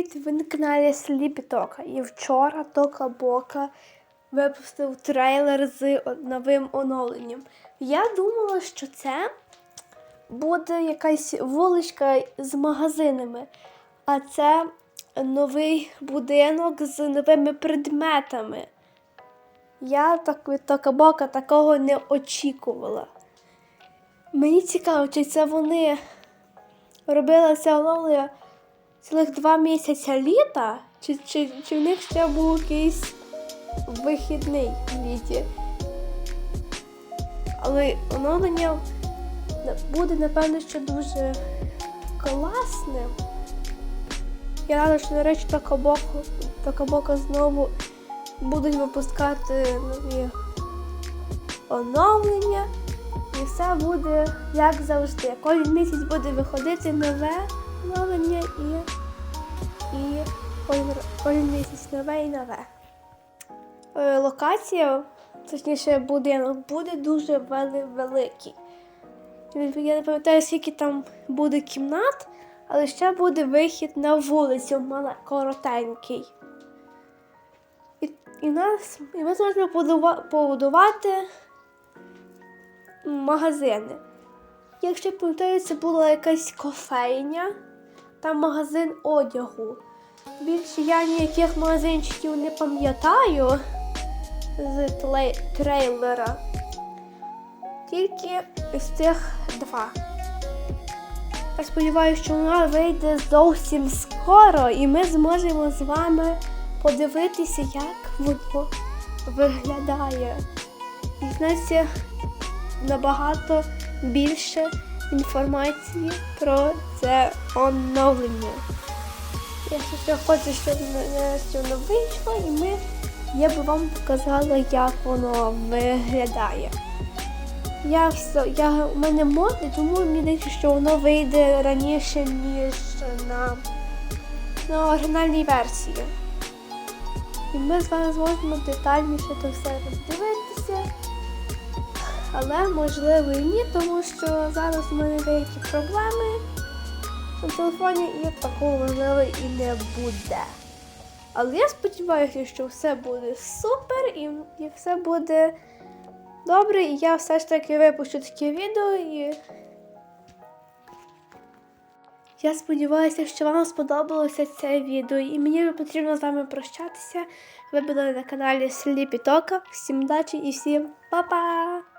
Привіт! Ви на каналі Сліпі Тока. І вчора Тока Бока випустив трейлер з новим оновленням. Я думала, що це буде якась вуличка з магазинами, а це новий будинок з новими предметами. Я так від Тока Бока такого не очікувала. Мені цікаво, чи це вони робили це оновлення цілих два місяці літа, чи, чи, чи в них ще був якийсь вихідний в літі. Але оновлення буде, напевно, що дуже класним. Я рада, що, до речі, Токабоко, Токабоко знову будуть випускати нові оновлення. І все буде як завжди. Кожен місяць буде виходити нове оновлення і, і місяць нове і нове. Локація, точніше будинок, буде дуже вели- великий. Я не пам'ятаю, скільки там буде кімнат, але ще буде вихід на вулицю коротенький. І, і, нас, і ми зможемо побудувати магазини. Якщо пам'ятаю, це була якась кофейня, там магазин одягу. Більше я ніяких магазинчиків не пам'ятаю з трейлера. Тільки з цих два. Я сподіваюся, що вона вийде зовсім скоро, і ми зможемо з вами подивитися, як воно виглядає. Дізнатися набагато більше інформації про це оновлення. Я ще хочу, щоб нарешті воно вийшло, і ми, я би вам показала, як воно виглядає. Я все, я, у мене моди, тому мені здається, що воно вийде раніше, ніж на, на оригінальній версії. І ми з вами зможемо детальніше то все роздивитися. Але можливо і ні, тому що зараз у мене деякі проблеми на телефоні і такого можливо і не буде. Але я сподіваюся, що все буде супер і, і все буде добре, і я все ж таки випущу таке відео і. Я сподіваюся, що вам сподобалося це відео, і мені потрібно з вами прощатися. Ви були на каналі Сліпі Тока. Всім удачі і всім па-па!